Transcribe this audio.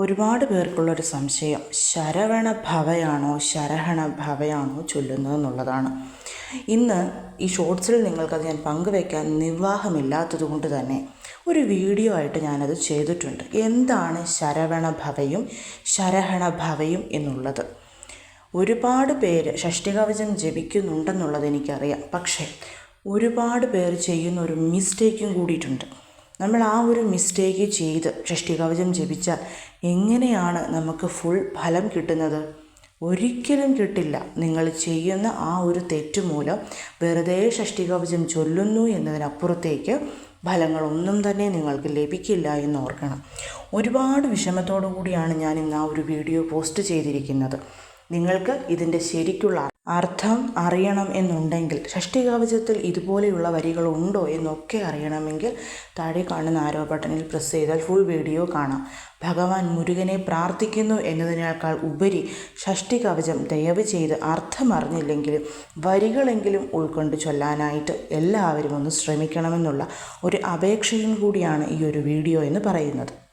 ഒരുപാട് പേർക്കുള്ളൊരു സംശയം ശരവണ ഭവയാണോ ശരഹണ ഭവയാണോ ചൊല്ലുന്നത് എന്നുള്ളതാണ് ഇന്ന് ഈ ഷോർട്സിൽ നിങ്ങൾക്കത് ഞാൻ പങ്കുവയ്ക്കാൻ നിർവാഹമില്ലാത്തത് കൊണ്ട് തന്നെ ഒരു വീഡിയോ ആയിട്ട് ഞാനത് ചെയ്തിട്ടുണ്ട്. എന്താണ് ശരവണ ഭവയും ശരഹണ ഭവയും എന്നുള്ളത്? ഒരുപാട് പേര് ഷഷ്ടികവചം ജപിക്കുന്നുണ്ടെന്നുള്ളത് എനിക്കറിയാം. പക്ഷേ ഒരുപാട് പേർ ചെയ്യുന്ന ഒരു മിസ്റ്റേക്കും കൂടിയിട്ടുണ്ട്. നമ്മൾ ആ ഒരു മിസ്റ്റേക്ക് ചെയ്ത് ഷഷ്ടികവചം ജപിച്ചാൽ എങ്ങനെയാണ് നമുക്ക് ഫുൾ ഫലം കിട്ടുന്നത്? ഒരിക്കലും കിട്ടില്ല. നിങ്ങൾ ചെയ്യുന്ന ആ ഒരു തെറ്റ് മൂലം വെറുതെ ഷഷ്ടികവചം ചൊല്ലുന്നു എന്നതിനപ്പുറത്തേക്ക് ഫലങ്ങളൊന്നും തന്നെ നിങ്ങൾക്ക് ലഭിക്കില്ല എന്ന് ഓർക്കണം. ഒരുപാട് വിഷമത്തോടു കൂടിയാണ് ഞാൻ ഇന്ന് ആ ഒരു വീഡിയോ പോസ്റ്റ് ചെയ്തിരിക്കുന്നത്. നിങ്ങൾക്ക് ഇതിന്റെ ശരിക്കുള്ള അർത്ഥം അറിയണം എന്നുണ്ടെങ്കിൽ ഷഷ്ടികവചത്തിൽ ഇതുപോലെയുള്ള വരികളുണ്ടോ എന്നൊക്കെ അറിയണമെങ്കിൽ താഴെ കാണുന്ന ആരോ ബട്ടണിൽ പ്രസ് ചെയ്താൽ ഫുൾ വീഡിയോ കാണാം. ഭഗവാൻ മുരുകനെ പ്രാർത്ഥിക്കുന്നു എന്നതിനേക്കാൾ ഉപരി ഷഷ്ടി കവചം ദയവ് ചെയ്ത് അർത്ഥം അറിഞ്ഞില്ലെങ്കിലും വരികളെങ്കിലും ഉൾക്കൊണ്ട് ചൊല്ലാനായിട്ട് എല്ലാവരും ഒന്ന് ശ്രമിക്കണമെന്നുള്ള ഒരു അപേക്ഷയും കൂടിയാണ് ഈ ഒരു വീഡിയോ എന്ന് പറയുന്നത്.